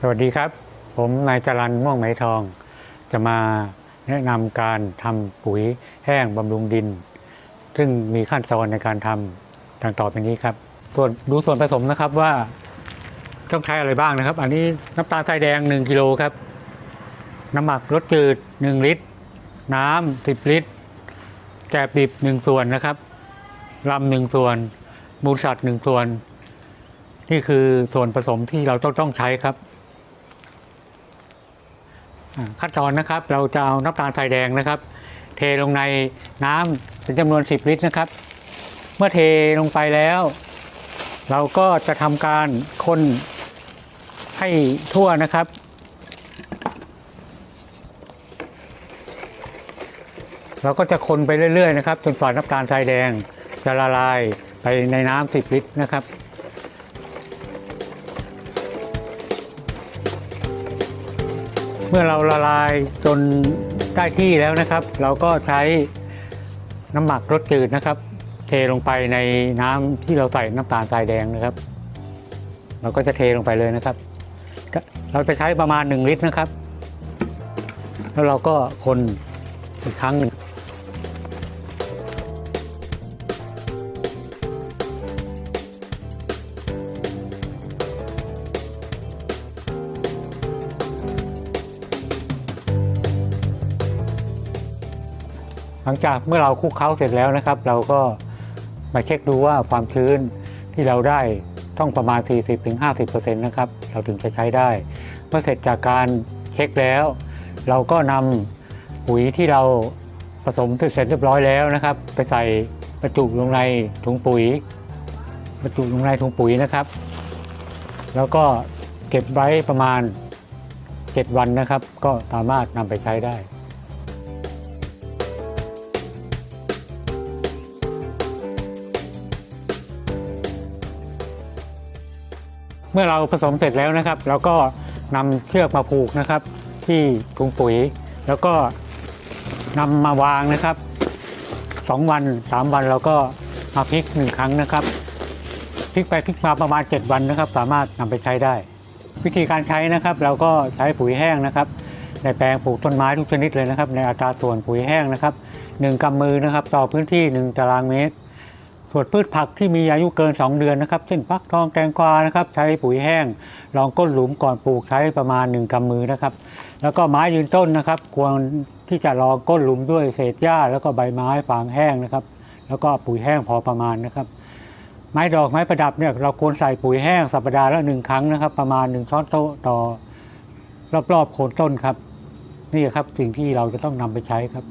สวัสดีครับ ผมนายจรันม่วงไหมทอง จะมาแนะนำการทำปุ๋ยแห้งบำรุงดิน ซึ่งมีขั้นตอนในการทำดังต่อไปนี้ครับ ส่วนดูส่วนผสมนะครับว่าต้องใช้อะไรบ้างนะครับ อันนี้น้ำตาลทรายแดง 1กิโลครับ น้ำหมักรสจืด 1 ลิตร น้ำ10 ลิตร แกบดิบ 1 ส่วนนะครับลำหนึ่งส่วน มูลสัตว์หนึ่งส่วน นี่คือส่วนผสมที่เราต้องต้องใช้ครับ ขั้นตอนนะครับเราจะเอาน้ำตาลทรายแดงนะครับ เทลงในน้ำเป็นจำนวน 10 ลิตรนะครับ เมื่อเทลงไปแล้ว เราก็จะทำการคนให้ทั่วนะครับ เราก็จะคนไปเรื่อยๆนะครับ จนกว่าน้ำตาลทรายแดงจะละลายไปในน้ำ10 ลิตรนะครับ เมื่อเราละลายจนได้ที่แล้วนะครับ เราก็ใช้น้ำหมักรสจืดนะครับ เทลงไปในน้ำที่เราใส่น้ำตาลทรายแดงนะครับ เราก็จะเทลงไปเลยนะครับ เราจะใช้ประมาณ 1 ลิตรนะครับ แล้วเราก็คนอีกครั้งหนึ่ง หลังจากเมื่อเราคลุกเคล้าเสร็จแล้วนะครับ เราก็มาเช็คดูว่าความชื้นที่เราได้ต้องประมาณ 40-50%นะครับเราถึงจะใช้ได้ เมื่อเสร็จจากการเช็คแล้ว เราก็นำปุ๋ยที่เราผสมเสร็จเรียบร้อยแล้วนะครับ ไปใส่บรรจุลงในถุงปุ๋ยบรรจุลงในถุงปุ๋ยนะครับ แล้วก็เก็บไว้ประมาณ 7 วันนะครับ ก็สามารถนำไปใช้ได้ มื่อเราผสมเสร็จแล้วนะครับ เราก็นำเชือกมาผูกนะครับ ที่ถุงปุ๋ย แล้วก็นำมาวางนะครับสองวันสามวันเราก็มาพลิกหนึ่งครั้งนะครับพลิกไปพลิกมาประมาณ 7 วันนะครับ สามารถนำไปใช้ได้ วิธีการใช้นะครับ เราก็ใช้ปุ๋ยแห้งนะครับในแปลงปลูกต้นไม้ทุกชนิดเลยนะครับ ในอัตราส่วนปุ๋ยแห้งนะครับหนึ่งกำมือนะครับ ต่อพื้นที่หนึ่งตารางเมตร ส่วนพืชผักที่มีอายุเกิน 2 เดือนนะครับ เช่นฟักทองแตงกวานะครับ ใช้ปุ๋ยแห้งรองก้นหลุมก่อนปลูกใช้ประมาณ 1กำมือนะครับ แล้วก็ไม้ยืนต้นนะครับ ควรที่จะรองก้นหลุมด้วยเศษหญ้า แล้วก็ใบไม้ฟางแห้งนะครับ แล้วก็ปุ๋ยแห้งพอประมาณนะครับ ไม้ดอกไม้ประดับเนี่ยเราควรใส่ปุ๋ยแห้งสัปดาห์ละหนึ่งครั้งนะครับ ประมาณ 1 ช้อนโต๊ะต่อรอบๆโคนต้นครับ นี่ครับสิ่งที่เราจะต้องนำไปใช้ครับ